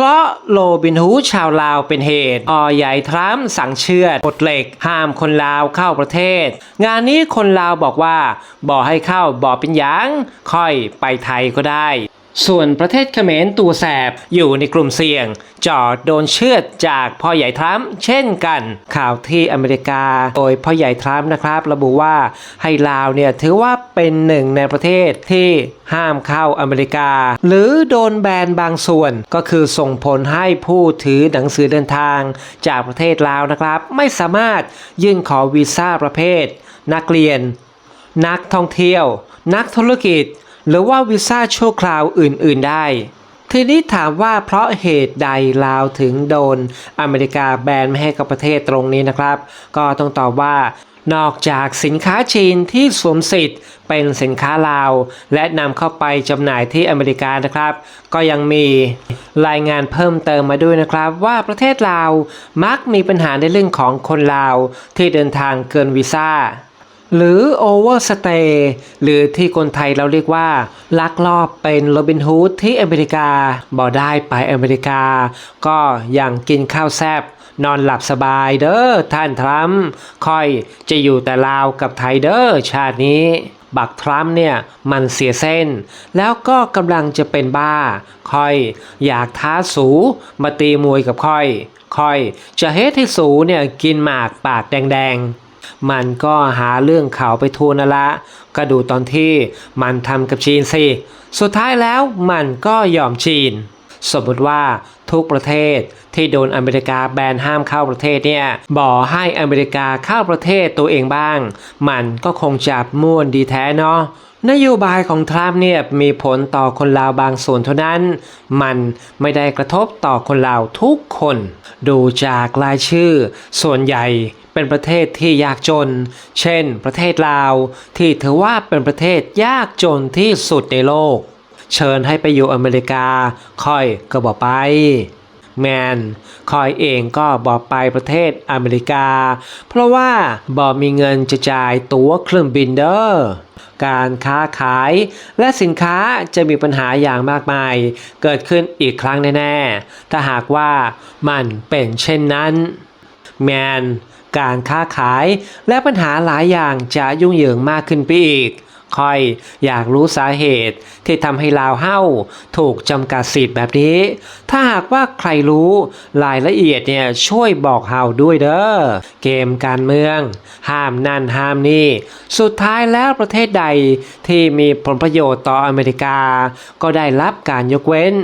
พราะโลบินฮูดชาวลาวเป็นเหตุ ออใหญ่ทรัมป์สั่งเชือดกดเหล็ก ห้ามคนลาวเข้าประเทศ งานนี้คนลาวบอกว่าบอให้เข้าบอเป็นยังค่อยไปไทยก็ได้ ส่วนประเทศเขมรตัวแสบอยู่ในกลุ่มเสี่ยงจอดโดนเชือดจากพ่อใหญ่ทรัมป์เช่นกัน ข่าวที่อเมริกาโดยพ่อใหญ่ทรัมป์นะครับ ระบุว่าให้ลาวเนี่ยถือว่าเป็นหนึ่งในประเทศที่ห้ามเข้าอเมริกา หรือโดนแบนบางส่วนก็คือส่งผลให้ผู้ถือหนังสือเดินทางจากประเทศลาวนะครับ ไม่สามารถยื่นขอวีซ่าประเภท นักเรียน นักท่องเที่ยว นักธุรกิจ หรือว่าวีซ่าชั่วคราวอื่น ๆ ได้ ทีนี้ถามว่าเพราะเหตุใดลาวถึงโดนอเมริกาแบนไม่ให้กับประเทศตรงนี้นะครับ ก็ต้องตอบว่านอกจากสินค้าจีนที่สวมสิทธิ์เป็นสินค้าลาว และนำเข้าไปจำหน่ายที่อเมริกานะครับ ก็ยังมีรายงานเพิ่มเติมมาด้วยนะครับ ว่าประเทศลาวมักมีปัญหาในเรื่องของคนลาวที่เดินทางเกินวีซ่า หรือ Overstay หรือที่คนไทยเราเรียกว่า ลักลอบเป็นโรบินฮูดที่อเมริกาบ่ได้ไปอเมริกา ก็อย่างกินข้าวแซบนอนหลับสบายเด้อท่านทรัมป์คอยจะอยู่แต่ลาวกับไทยเด้อชาตินี้ บักทรัมป์เนี่ยมันเสียเส้น แล้วก็กำลังจะเป็นบ้า คอยอยากท้าสูมาตีมวยกับคอย คอยจะเฮ็ดให้สูเนี่ยกินหมากปากแดงๆ มันก็หาเรื่องเขาไปทัวนั่นละก็ดูตอนที่มันทำกับจีนสิ สุดท้ายแล้วมันก็ยอมจีน สมมติว่าทุกประเทศที่โดนอเมริกาแบนห้ามเข้าประเทศเนี่ยบอกให้อเมริกาเข้าประเทศตัวเองบ้าง มันก็คงจับม่วนดีแท้เนาะนโยบายของทรัมป์เนี่ยมีผลต่อคนลาวบางส่วนเท่านั้น มันไม่ได้กระทบต่อคนลาวทุกคน ดูจากรายชื่อ ส่วนใหญ่ เป็นประเทศที่ยากจน เช่น ประเทศลาว ที่ถือว่าเป็นประเทศยากจนที่สุดในโลก เชิญให้ไปอยู่อเมริกา ค่อยก็บอกไป แมนคอยเองก็บอกไปประเทศอเมริกา เพราะว่าบอมีเงินจะจ่ายตั๋วเครื่องบินเด้อการค้าขายและสินค้าจะมีปัญหาอย่างมากมาย เกิดขึ้นอีกครั้งแน่ ๆ ถ้าหากว่ามันเป็นเช่นนั้น แมน การค้าขาย และปัญหาหลายอย่างจะยุ่งเหยิงมากขึ้นไปอีกคอยอยากรู้สาเหตุที่ทำให้ลาวเฮ้าถูกจำกัดสิทธิ์แบบนี้ ถ้าหากว่าใครรู้รายละเอียดเนี่ยช่วยบอกเฮาด้วยเด้อ เกมการเมือง ห้ามนั่นห้ามนี่ สุดท้ายแล้วประเทศใดที่มีผลประโยชน์ต่ออเมริกา ก็ได้รับการยกเว้น